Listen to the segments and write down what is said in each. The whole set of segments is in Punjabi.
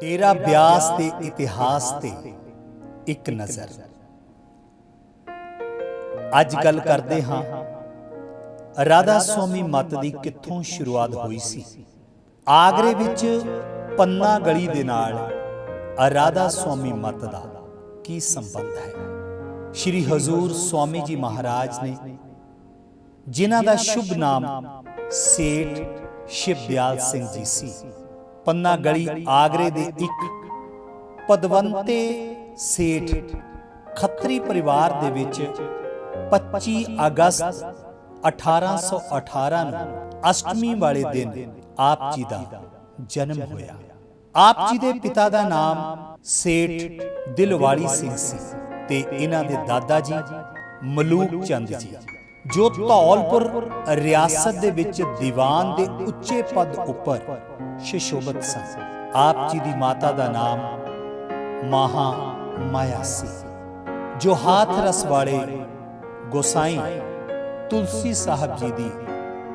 ਡੇਰਾ ਬਿਆਸ ਦੇ ਇਤਿਹਾਸ ਤੇ ਇੱਕ ਨਜ਼ਰ। ਅੱਜ ਗੱਲ ਕਰਦੇ ਹਾਂ ਰਾਧਾ ਸੁਆਮੀ ਮਤ ਦੀ ਕਿੱਥੋਂ ਸ਼ੁਰੂਆਤ ਹੋਈ ਸੀ। ਆਗਰੇ ਵਿੱਚ ਪੰਨਾ ਗਲੀ ਦੇ ਨਾਲ ਰਾਧਾ ਸੁਆਮੀ ਮਤ ਦਾ ਕੀ ਸੰਬੰਧ ਹੈ? ਸ਼੍ਰੀ ਹਜ਼ੂਰ ਸੁਆਮੀ ਜੀ ਮਹਾਰਾਜ ਨੇ, ਜਿਨ੍ਹਾਂ ਦਾ ਸ਼ੁਭ ਨਾਮ ਸੇਠ ਸ਼ਿਵ ਸ਼ਿਵਦਿਆਲ ਸਿੰਘ ਜੀ ਸੀ ਪੰਨਾ ਗਲੀ ਆਗਰੇ ਦੇ ਇੱਕ ਪਦਵੰਤੇ ਸੇਠ ਖੱਤਰੀ ਪਰਿਵਾਰ ਦੇ ਵਿੱਚ 25 ਅਗਸਤ 1818 ਨੂੰ ਅਸ਼ਟਮੀ ਵਾਲੇ ਦਿਨ ਆਪ ਜੀ ਦਾ ਜਨਮ ਹੋਇਆ। ਆਪ ਜੀ ਦੇ ਪਿਤਾ ਦਾ ਨਾਮ ਸੇਠ ਦਿਲਵਾੜੀ ਸਿੰਘ ਸੀ ਤੇ ਇਹਨਾਂ ਦੇ ਦਾਦਾ ਜੀ ਮਲੂਕ ਚੰਦ ਜੀ। ਜੋ ਧੌਲਪੁਰ ਰਿਆਸਤ ਦੇ ਵਿੱਚ ਦੀਵਾਨ ਦੇ ਉੱਚੇ ਪਦ ਉੱਪਰ ਸ਼ਿਸ਼ੋਭਤ ਸਨ। ਆਪ ਜੀ ਦੀ ਮਾਤਾ ਦਾ ਨਾਮ ਮਹਾ ਮਾਇਆ ਸੀ ਜੋ ਹਾਥ ਰਸ ਵਾਲੇ ਗੋਸਾਈ ਤੁਲਸੀ ਸਾਹਿਬ ਜੀ ਦੀ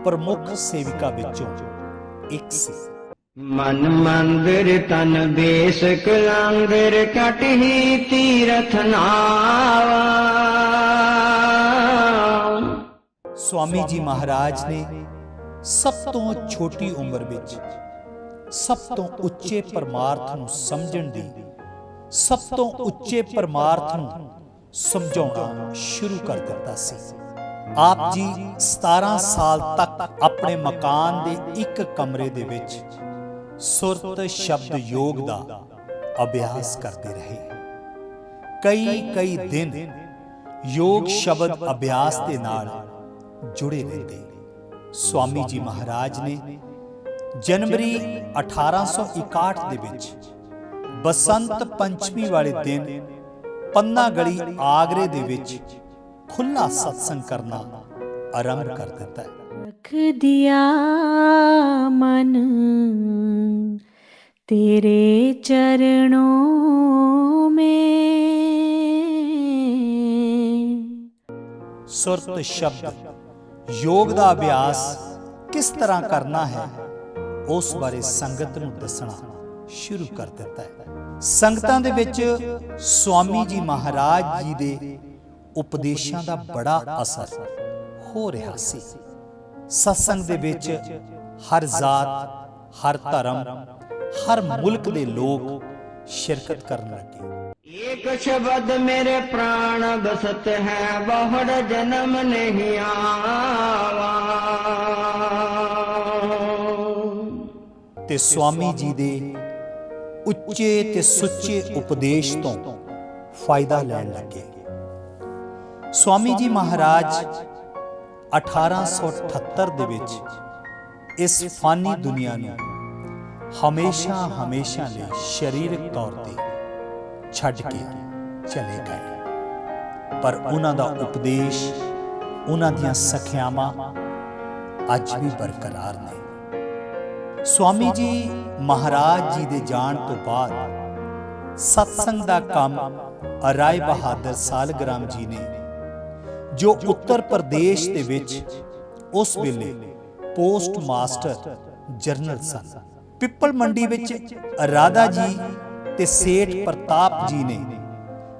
ਪ੍ਰਮੁੱਖ ਸੇਵਿਕਾ ਵਿੱਚੋਂ ਇੱਕ ਸੀ। ਮਨ ਮੰਦਰ ਤਨ ਬੇਸ ਕਲਾਂਦਰ ਕਟਹੀ ਤੀਰਥ ਨਾਵਾ। ਸਵਾਮੀ ਜੀ ਮਹਾਰਾਜ ਨੇ ਸਭ ਤੋਂ ਛੋਟੀ ਉਮਰ ਵਿੱਚ ਸਭ ਤੋਂ ਉੱਚੇ ਪਰਮਾਰਥ ਨੂੰ ਸਮਝਣ ਦੀ, ਸਭ ਤੋਂ ਉੱਚੇ ਪਰਮਾਰਥ ਨੂੰ ਸਮਝਾਉਣਾ ਸ਼ੁਰੂ ਕਰ ਦਿੱਤਾ ਸੀ। ਆਪ ਜੀ 17 ਸਾਲ ਤੱਕ ਆਪਣੇ ਮਕਾਨ ਦੇ ਇੱਕ ਕਮਰੇ ਦੇ ਵਿੱਚ ਸੁਰਤ ਸ਼ਬਦ ਯੋਗ ਦਾ ਅਭਿਆਸ ਕਰਦੇ ਰਹੇ। ਕਈ ਕਈ ਦਿਨ ਯੋਗ ਸ਼ਬਦ ਅਭਿਆਸ ਦੇ ਨਾਲ ਜੁੜੇ ਰਹਿੰਦੇ ਸਵਾਮੀ ਜੀ ਮਹਾਰਾਜ ਨੇ ਜਨਵਰੀ 1861 ਦੇ ਵਿੱਚ ਬਸੰਤ ਪੰਚਮੀ ਵਾਲੇ ਦਿਨ ਪੰਨਾ ਗਲੀ ਆਗਰੇ ਦੇ ਵਿੱਚ ਖੁੱਲਾ ਸਤਸੰਗ ਕਰਨਾ ਆਰੰਭ ਕਰ ਦਿੱਤਾ। ਰਖ ਦਿਆ ਮਨ ਤੇਰੇ ਚਰਣੋਂ ਮੇ। ਸੁਰਤ ਸ਼ਬਦ। ਯੋਗ ਦਾ ਅਭਿਆਸ ਕਿਸ ਤਰ੍ਹਾਂ ਕਰਨਾ ਹੈ, ਉਸ ਬਾਰੇ ਸੰਗਤ ਨੂੰ ਦੱਸਣਾ ਸ਼ੁਰੂ ਕਰ ਦਿੱਤਾ ਹੈ। ਸੰਗਤਾਂ ਦੇ ਵਿੱਚ ਸਵਾਮੀ ਜੀ ਮਹਾਰਾਜ ਜੀ ਦੇ ਉਪਦੇਸ਼ਾਂ ਦਾ ਬੜਾ ਅਸਰ ਹੋ ਰਿਹਾ ਸੀ। ਸਤਸੰਗ ਦੇ ਵਿੱਚ ਹਰ ਜ਼ਾਤ, ਹਰ ਧਰਮ, ਹਰ ਮੁਲਕ ਦੇ ਲੋਕ ਸ਼ਿਰਕਤ ਕਰਨ ਲੱਗੇ। ਇੱਕ ਸ਼ਬਦ ਮੇਰੇ ਪ੍ਰਾਣ ਬਸਤ ਹੈ ਬਹੁੜ ਜਨਮ ਨਹੀਂ ਆਵਾ। ਤੇ ਸਵਾਮੀ ਜੀ ਦੇ ਉੱਚੇ ਤੇ ਸੁੱਚੇ ਉਪਦੇਸ਼ ਤੋਂ ਫਾਇਦਾ ਲੈਣ ਲੱਗੇ। ਸਵਾਮੀ ਜੀ ਮਹਾਰਾਜ 1878 ਦੇ ਵਿੱਚ ਇਸ ਫਾਨੀ ਦੁਨੀਆ ਨੂੰ ਹਮੇਸ਼ਾ ਹਮੇਸ਼ਾ ਲਈ ਸਰੀਰਕ ਤੌਰ ਤੇ ਛੱਡ ਕੇ ਚਲੇ ਗਏ। ਪਰ ਉਹਨਾਂ ਦਾ ਉਪਦੇਸ਼, ਉਹਨਾਂ ਦੀਆਂ ਸਖਿਆਵਾਂ ਅੱਜ ਵੀ ਬਰਕਰਾਰ ਨੇ। ਸਵਾਮੀ ਜੀ ਮਹਾਰਾਜ ਜੀ ਦੇ ਜਾਣ ਤੋਂ ਬਾਅਦ ਸਤਸੰਗ ਦਾ ਕੰਮ ਰਾਏ ਬਹਾਦਰ ਸਾਲਗ੍ਰਾਮ ਜੀ ਨੇ, ਜੋ ਉੱਤਰ ਪ੍ਰਦੇਸ਼ ਦੇ ਵਿੱਚ ਉਸ ਵੇਲੇ ਪੋਸਟ ਮਾਸਟਰ ਜਨਰਲ ਸਨ। ਪਿੱਪਲ ਮੰਡੀ ਵਿੱਚ ਰਾਧਾ ਜੀ ਤੇ ਸੇਠ ਪ੍ਰਤਾਪ ਜੀ ਨੇ,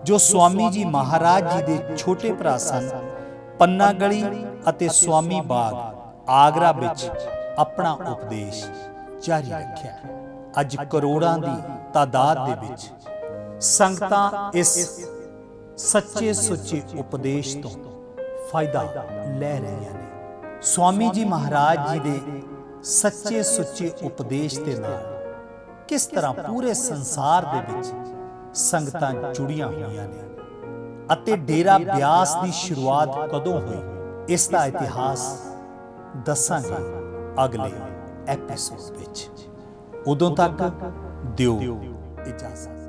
ਜੋ ਸਵਾਮੀ ਜੀ ਮਹਾਰਾਜ ਜੀ ਦੇ ਛੋਟੇ ਭਰਾ ਸਨ, ਪੰਨਾ ਗਲੀ ਅਤੇ ਸਵਾਮੀ ਬਾਗ, ਆਗਰਾ ਵਿੱਚ ਆਪਣਾ ਉਪਦੇਸ਼ ਜਾਰੀ ਰੱਖਿਆ। ਅੱਜ ਕਰੋੜਾਂ ਦੀ ਤਾਦਾਦ ਦੇ ਵਿੱਚ ਸੰਗਤਾਂ ਇਸ ਸੱਚੇ ਸੁੱਚੇ ਉਪਦੇਸ਼ ਤੋਂ ਫਾਇਦਾ ਲੈ ਰਹੀਆਂ ਨੇ। ਸਵਾਮੀ ਜੀ ਮਹਾਰਾਜ ਜੀ ਦੇ ਸੱਚੇ ਸੁੱਚੇ ਉਪਦੇਸ਼ ਦੇ ਨਾਲ ਕਿਸ ਤਰ੍ਹਾਂ ਪੂਰੇ ਸੰਸਾਰ ਦੇ ਵਿੱਚ ਸੰਗਤਾਂ ਜੁੜੀਆਂ ਹੋਈਆਂ ਨੇ? ਅਤੇ ਡੇਰਾ ਬਿਆਸ ਦੀ ਸ਼ੁਰੂਆਤ ਕਦੋਂ ਹੋਈ? ਇਸ ਦਾ ਇਤਿਹਾਸ ਦੱਸਾਂਗੇ ਅਗਲੇ ਐਪੀਸੋਡ ਵਿੱਚ। ਉਦੋਂ ਤੱਕ ਦਿਓ। ਇਜਾਜ਼ਤ।